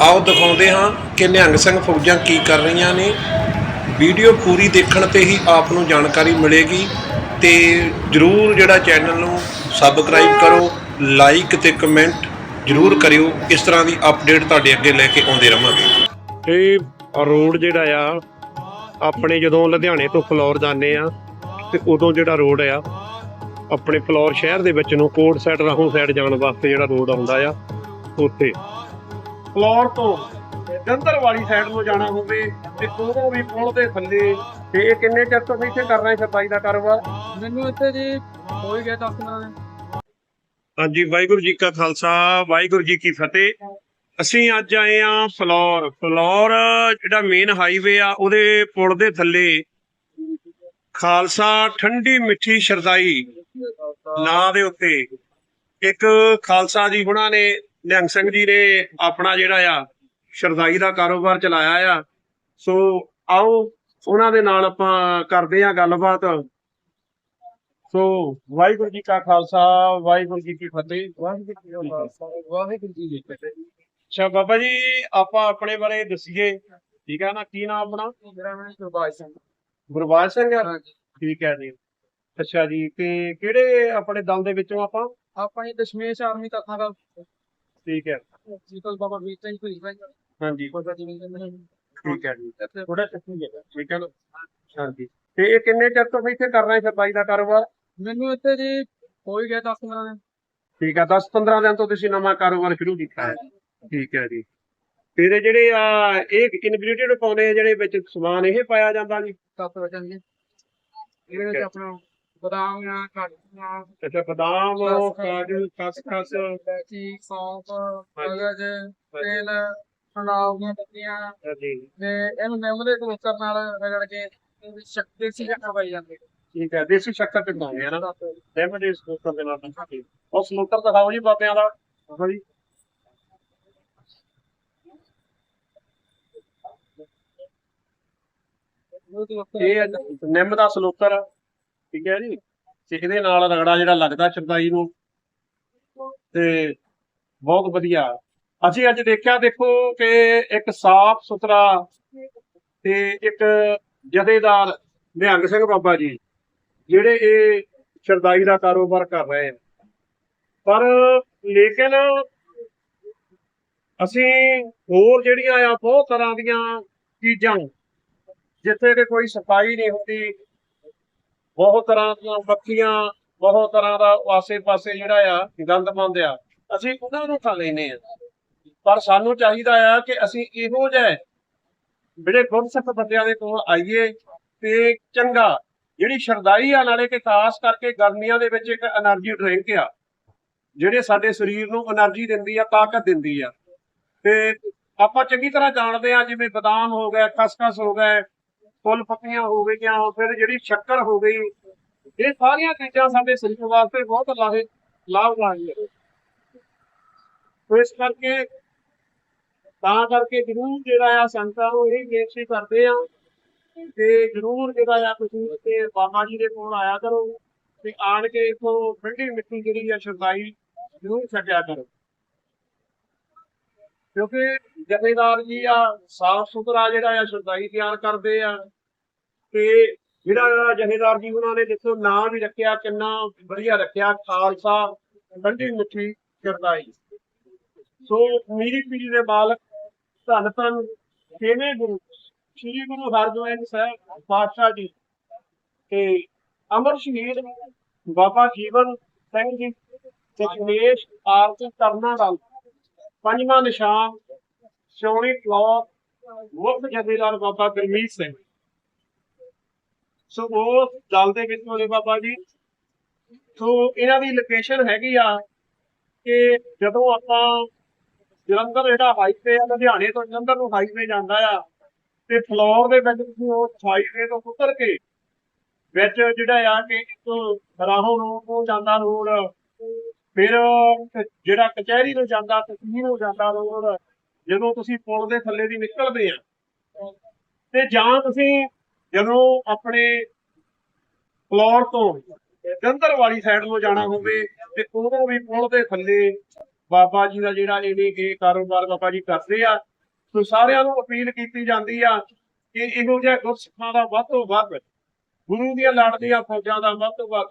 ਆਓ ਦਿਖਾਉਂਦੇ ਹਾਂ ਕਿ ਨਿਹੰਗ ਸਿੰਘ ਫੌਜਾਂ ਕੀ ਕਰ ਰਹੀਆਂ ਨੇ। ਵੀਡੀਓ ਪੂਰੀ ਦੇਖਣ ਤੇ ਹੀ ਆਪ ਨੂੰ ਜਾਣਕਾਰੀ ਮਿਲੇਗੀ ਤੇ ਜਰੂਰ ਜਿਹੜਾ ਚੈਨਲ ਨੂੰ ਸਬਸਕ੍ਰਾਈਬ ਕਰੋ ਲਾਈਕ ਤੇ ਕਮੈਂਟ ਜਰੂਰ ਕਰਿਓ। ਇਸ ਤਰ੍ਹਾਂ ਦੀ ਅਪਡੇਟ ਤੁਹਾਡੇ ਅੱਗੇ ਲੈ ਕੇ ਆਉਂਦੇ ਰਵਾਂਗੇ। ਇਹ ਰੋਡ ਜਿਹੜਾ ਆ, ਆਪਣੇ ਜਦੋਂ ਲੁਧਿਆਣੇ ਤੋਂ ਫਲੋਰ ਜਾਂਦੇ ਆ, ਤੇ ਉਦੋਂ ਜਿਹੜਾ ਰੋਡ ਆ, ਆਪਣੇ ਫਲੋਰ ਸ਼ਹਿਰ ਦੇ ਵਿੱਚ ਨੂੰ ਕੋਟ ਸਾਈਡ ਰਾਹੋਂ ਸਾਈਡ ਜਾਣ ਵਾਸਤੇ ਜਿਹੜਾ ਰੋਡ ਆਉਂਦਾ ਆ, ਉੱਥੇ। ਫਲੋਰ ਤੋਂ ਜੰਦਰ ਵਾਲੀ ਸਾਈਡ ਨੂੰ ਜਾਣਾ ਹੋਵੇ ਤੇ ਉਦੋਂ ਵੀ ਪੁਲ ਦੇ ਥੱਲੇ ਤੇ ਇਹ ਕਿੰਨੇ ਚਿਰ ਤੋਂ ਇੱਥੇ ਕਰ ਰਹੇ ਸਫ਼ਾਈ ਦਾ ਕਾਰੋਬਾਰ? ਮੈਨੂੰ ਇੱਥੇ ਜੀ ਹੋ ਹੀ ਗਿਆ 10 ਦਿਨ। ਹਾਂਜੀ ਵਾਹਿਗੁਰੂ ਜੀ ਕਾ ਖਾਲਸਾ ਵਾਹਿਗੁਰੂ ਜੀ ਕੀ ਫਤਿਹ। ਅਸੀਂ ਅੱਜ ਆਏ ਆ ਫਲੋਰ। ਫਲੋਰ ਜਿਹੜਾ ਮੇਨ ਹਾਈਵੇ ਆ ਉਹਦੇ ਪੁਲ ਦੇ ਥੱਲੇ। ਖਾਲਸਾ ਠੰਡੀ ਮਿੱਠੀ ਸ਼ਰਦਾਈ ਨਾਂ ਦੇ ਉੱਤੇ। ਇੱਕ ਖਾਲਸਾ ਜੀ ਹੁਣਾਂ ਨੇ ਨਿਹੰਗ ਸਿੰਘ ਜੀ ਨੇ ਆਪਣਾ ਜਿਹੜਾ ਆ ਸ਼ਰਦਾਈ ਦਾ ਕਾਰੋਬਾਰ ਚਲਾਇਆ ਆ। ਸੋ ਆਓ ਉਹਨਾਂ ਦੇ ਨਾਲ ਆਪਾਂ ਕਰਦੇ ਆ ਗੱਲਬਾਤ। ਸੋ ਵਾਹਿਗੁਰੂ ਜੀ ਕਾ ਖਾਲਸਾ ਵਾਹਿਗੁਰੂ ਜੀ ਕੀ ਫਤਿਹ। ਵਾਹਿਗੁਰੂ ਜੀ ਕਾ ਖਾਲਸਾ ਵਾਹਿਗੁਰੂ ਜੀ ਕੀ ਫਤਿਹ। ਅੱਛਾ ਬਾਬਾ ਜੀ ਆਪਾਂ ਆਪਣੇ ਬਾਰੇ ਦੱਸੀਏ। ਠੀਕ ਹੈ ਨਾ ਕੀ ਨਾਮ ਆਪਣਾ? ਮੇਰਾ ਨਾਮ ਸੁਭਾਸ਼ ਸਿੰਘ। ਗੁਰਬਾਜ ਸਿੰਘ ਠੀਕ ਹੈ ਜੀ। ਅੱਛਾ ਜੀ ਤੇ ਕਿਹੜੇ ਆਪਣੇ ਦਲ ਦੇ ਵਿੱਚੋਂ ਆਪਾਂ? ਆਪਾਂ ਇਹ ਦਸ਼ਮੇਸ਼ ਆਰਮੀ ਤੱਕਾਂ ਦਾ ਠੀਕ ਹੈ। ਜੀਤਲ ਬਾਬਾ ਵੀਰ ਸਿੰਘ ਭੁਈ ਭਾਈ ਹਾਂਜੀ। ਕੋਟਾ ਜੀ ਠੀਕ ਹੈ ਜੀ। ਥੋੜਾ ਚੱਕੀ ਹੈ। ਠੀਕ ਹੈ? ਹਾਂਜੀ। ਤੇ ਇਹ ਕਿੰਨੇ ਚਿਰ ਤੋਂ ਇੱਥੇ ਕਰ ਰਹੇ ਸਫ਼ਾਈ ਦਾ ਕਾਰੋਬਾਰ? ਮੈਨੂੰ ਇੱਥੇ ਜੀ ਹੋ ਹੀ ਗਿਆ 10 ਦਿਨ। ਠੀਕ ਹੈ 10 15 ਦਿਨ ਤੋਂ ਤੁਸੀਂ ਨਵਾਂ ਕਾਰੋਬਾਰ ਸ਼ੁਰੂ ਕੀਤਾ ਹੈ। ਠੀਕ ਹੈ ਜੀ। ਇਹ ਜਿਹੜੇ ਆ ਇਹ ਇਨਗਰੀਡੀਐਂਟ ਪਾਉਣੇ ਆ ਜਿਹੜੇ ਵਿੱਚ ਸਮਾਨ ਇਹ ਪਾਇਆ ਜਾਂਦਾ ਜੀ? ਤੱਤ ਵਚਨ ਜੀ ਇਹਦੇ ਵਿੱਚ ਆਪਣਾ ਬਦਾਮ ਆ ਕਾਜੂ ਅੱਛਾ ਬਦਾਮ ਕਾਜੂ ਖਸਖਸ ਇਲਾਚੀ ਸੌਂਫ ਮਗਜ ਤੇਲ ਅਨਾਜ ਦੀਆਂ। ਜੀ ਤੇ ਇਹਨੂੰ ਨਿੰਮ ਦੇ ਕਲੋਕਰ ਨਾਲ ਰਗੜ ਕੇ ਇਹਦੇ ਵਿੱਚ ਸ਼ੱਕ- ਦੇਸੀ ਸ਼ੱਕਰ ਪਾਈ ਜਾਂਦੀ। ਠੀਕ ਹੈ ਦੇਸੀ ਸ਼ੱਕਰ ਤੇ ਪਾਉਂਦੇ ਆ ਨਾ। ਲੈਮਨ ਦੇ ਸਮੋਕਰ ਦੇ ਨਾਲ ਠੀਕ ਉਹ ਸਮੋਕਰ ਦਿਖਾਓ ਜੀ ਬਾਬਿਆਂ ਦਾ। ਹਾਂ ਜੀ। ਇਹ ਨਿੰਮ ਦਾ ਸਲੋਕਰ ਠੀਕ ਹੈ ਜੀ? ਤੇ ਇਹਦੇ ਨਾਲ ਰਗੜਾ ਜਿਹੜਾ ਲੱਗਦਾ ਚਰਦਾਈ ਨੂੰ। ਤੇ ਬਹੁਤ ਵਧੀਆ। ਅਸੀਂ ਅੱਜ ਦੇਖਿਆ, ਦੇਖੋ ਕਿ ਇੱਕ ਸਾਫ਼ ਸੁਥਰਾ ਤੇ ਇੱਕ ਜਥੇਦਾਰ ਨਿਹੰਗ ਸਿੰਘ ਬਾਬਾ ਜੀ, ਜਿਹੜੇ ਇਹ ਸ਼ਰਦਾਈ ਦਾ ਕਾਰੋਬਾਰ ਕਰ ਰਹੇ ਹਨ ਪਰ ਲੇਕਿਨ ਅਸੀਂ ਹੋਰ ਜਿਹੜੀਆਂ ਆ, ਬਹੁਤ ਤਰ੍ਹਾਂ ਦੀਆਂ ਚੀਜ਼ਾਂ ਜਿੱਥੇ ਕਿ ਕੋਈ ਸਫ਼ਾਈ ਨਹੀਂ ਹੁੰਦੀ ਬਹੁਤ ਤਰ੍ਹਾਂ ਦੀਆਂ ਮੱਖੀਆਂ, ਬਹੁਤ ਤਰ੍ਹਾਂ ਦਾ ਆਸੇ-ਪਾਸੇ ਜਿਹੜਾ ਆ, ਗੰਦ ਮੰਦ ਆ। ਅਸੀਂ ਉਹਨਾਂ ਨੂੰ ਖਾ ਲੈਨੇ ਆ। ਪਰ ਸਾਨੂੰ ਚਾਹੀਦਾ ਆ ਕਿ ਅਸੀਂ ਇਹੋ ਜਿਹੇ ਜਿਹੜੇ ਗੁਰਸਿੱਖ ਬੰਦਿਆਂ ਦੇ ਕੋਲ ਆਈਏ ਤੇ ਚੰਗਾ, ਜਿਹੜੀ ਸ਼ਰਦਾਈ ਆ, ਨਾਲੇ ਕਿ ਖਾਸ ਕਰਕੇ ਗਰਮੀਆਂ ਦੇ ਵਿੱਚ ਇੱਕ એનર્ਜੀ ਡਰਿੰਕ ਆ, ਜਿਹੜੇ ਸਾਡੇ ਸਰੀਰ ਨੂੰ એનર્ਜੀ ਦਿੰਦੀ ਆ, ਤਾਕਤ ਦਿੰਦੀ ਆ। ਤੇ ਆਪਾਂ ਚੰਗੀ ਤਰ੍ਹਾਂ ਜਾਣਦੇ ਆ, ਜਿਵੇਂ ਬਦਾਮ ਹੋ ਗਿਆ ਖਸਖਸ ਹੋ ਗਿਆ ਫੁੱਲ ਪੱਤੀਆਂ ਹੋ ਗਈਆਂ ਫਿਰ ਜਿਹੜੀ ਸ਼ੱਕਰ ਹੋ ਗਈ, ਇਹ ਸਾਰੀਆਂ ਚੀਜ਼ਾਂ ਸਾਡੇ ਸਰੀਰ ਵਾਸਤੇ ਬਹੁਤ ਲਾਹੇ ਲਾਭਦਾਇਕ ਹੈ ਇਸ ਕਰਕੇ ਤਾਂ ਕਰਕੇ ਜ਼ਰੂਰ ਜਿਹੜਾ ਆ ਸੰਗਤਾਂ ਨੂੰ ਇਹ ਬੇਨਤੀ ਕਰਦੇ ਆ ਤੇ ਜ਼ਰੂਰ ਜਿਹੜਾ ਆ ਤੁਸੀਂ ਤੇ ਬਾਬਾ ਜੀ ਦੇ ਕੋਲ ਆਇਆ ਕਰੋ ਤੇ ਆਣ ਕੇ ਇਥੋਂ ਠੰਡੀ ਮਿੱਠੀ ਜਿਹੜੀ ਆ ਸ਼ਰਦਾਈ ਜ਼ਰੂਰ ਛੱਡਿਆ ਕਰੋ। ਕਿਉਂਕਿ ਜਥੇਦਾਰ ਜੀ ਆ, ਸਾਫ਼ ਸੁਥਰਾ ਜਿਹੜਾ ਆ ਸ਼ਰਦਾਈ ਤਿਆਰ ਕਰਦੇ ਆ। ਤੇ ਜਿਹੜਾ ਜਥੇਦਾਰ ਜੀ, ਉਹਨਾਂ ਨੇ ਦੇਖੋ, ਨਾਂ ਵੀ ਰੱਖਿਆ, ਕਿੰਨਾ ਵਧੀਆ ਰੱਖਿਆ, ਖਾਲਸਾ, ਠੰਡੀ ਮਿੱਠੀ ਸ਼ਰਦਾਈ ਸੋ ਮੇਰੀ ਪੀੜੀ ਦੇ ਮਾਲਕ ਧੰਨ ਧੰਨ ਛੇਵੇਂ ਗੁਰੂ? ਸ੍ਰੀ ਗੁਰੂ ਹਰਗੋਬਿੰਦ ਸਾਹਿਬ ਪਾਤਸ਼ਾਹ ਜੀ ਤੇ ਅਮਰ ਸ਼ਹੀਦ ਬਾਬਾ ਜੀਵਨ ਸਿੰਘ ਜੀ ਤੇ ਗਣੇਸ਼ ਆਰਤੀ ਕਰਨਾ ਦਾ ਪੰਜਵਾਂ ਨਿਸ਼ਾਨ ਸੋਣੀ ਫਲੋਰ ਮੁੱਖ ਜਥੇਦਾਰ ਬਾਬਾ ਗੁਰਮੀਤ ਸਿੰਘ। ਸੋ ਉਹ ਦਲ ਦੇ ਵਿੱਚ ਹੋਏ ਬਾਬਾ ਜੀ, ਸੋ ਇਹਨਾਂ ਦੀ ਲੋਕੇਸ਼ਨ ਹੈਗੀ ਆ ਕਿ ਜਦੋਂ ਆਪਾਂ ਜਲੰਧਰ ਜਿਹੜਾ ਹਾਈਵੇ ਆ, ਲੁਧਿਆਣੇ ਤੋਂ ਜਲੰਧਰ ਨੂੰ ਹਾਈਵੇ ਜਾਂਦਾ ਆ, ਤੇ ਫਲੋਰ ਦੇ ਵਿੱਚ ਤੁਸੀਂ ਉਹ ਹਾਈਵੇ ਤੋਂ ਉਤਰ ਕੇ ਵਿੱਚ ਜਿਹੜਾ ਆ ਕਿ ਇੱਕ ਰਾਹੋਂ ਰੋਡ ਤੋਂ ਜਾਂਦਾ ਰੋਡ ਫਿਰ ਜਿਹੜਾ ਕਚਹਿਰੀ ਨੂੰ ਜਾਂਦਾ ਤਸਵੀਰ ਨੂੰ ਜਾਂਦਾ ਰੋਡ, ਜਦੋਂ ਤੁਸੀਂ ਪੁਲ ਦੇ ਥੱਲੇ ਦੀ ਨਿਕਲਦੇ ਆ। ਤੇ ਜਾਂ ਤੁਸੀਂ ਜਦੋਂ ਆਪਣੇ ਫਲੋਰ ਤੋਂ ਜਲੰਧਰ ਵਾਲੀ ਸਾਈਡ ਨੂੰ ਜਾਣਾ ਹੋਵੇ ਤੇ ਉਦੋਂ ਵੀ ਪੁਲ ਦੇ ਥੱਲੇ ਬਾਬਾ ਜੀ ਦਾ ਜਿਹੜਾ ਇਹਨੇ ਵੀ ਕਾਰੋਬਾਰ ਬਾਬਾ ਜੀ ਕਰਦੇ ਆ, ਸੋ ਸਾਰਿਆਂ ਨੂੰ ਅਪੀਲ ਕੀਤੀ ਜਾਂਦੀ ਆ ਕਿ ਇਹੋ ਜਿਹਾ ਗੁਰਸਿੱਖਾਂ ਦਾ ਵੱਧ ਤੋਂ ਵੱਧ, ਗੁਰੂ ਦੀਆਂ ਲੜਦੀਆਂ ਫੌਜਾਂ ਦਾ ਵੱਧ ਤੋਂ ਵੱਧ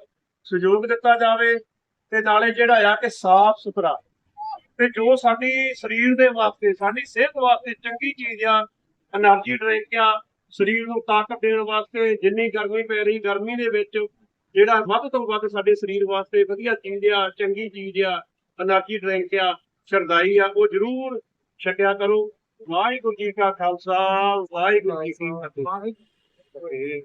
ਸਹਿਯੋਗ ਦਿੱਤਾ ਜਾਵੇ। ਤੇ ਨਾਲੇ ਜਿਹੜਾ ਆ ਕਿ ਸਾਫ਼ ਸੁਥਰਾ। ਤੇ ਜੋ ਸਾਡੀ ਸਰੀਰ ਦੇ ਵਾਸਤੇ, ਸਾਡੀ ਸਿਹਤ ਵਾਸਤੇ ਚੰਗੀ ਚੀਜ਼ ਆ એનર્ਜੀ ਡਰਿੰਕ ਆ, ਸਰੀਰ ਨੂੰ ਤਾਕਤ ਦੇਣ ਵਾਸਤੇ ਜਿੰਨੀ ਗਰਮੀ ਪੈ ਰਹੀ, ਗਰਮੀ ਦੇ ਵਿੱਚ ਜਿਹੜਾ ਵੱਧ ਤੋਂ ਵੱਧ ਸਾਡੇ ਸਰੀਰ ਵਾਸਤੇ ਵਧੀਆ ਚੀਜ਼ ਆ, ਚੰਗੀ ਚੀਜ਼ ਆ એનર્ਜੀ ਡਰਿੰਕ ਆ ਸ਼ਰਦਾਈ ਆ, ਉਹ ਜ਼ਰੂਰ ਛਕਿਆ ਕਰੋ। ਵਾਹਿਗੁਰੂ ਜੀ ਕਾ ਖਾਲਸਾ ਵਾਹਿਗੁਰੂ ਜੀ ਕੀ ਫਤਿਹ।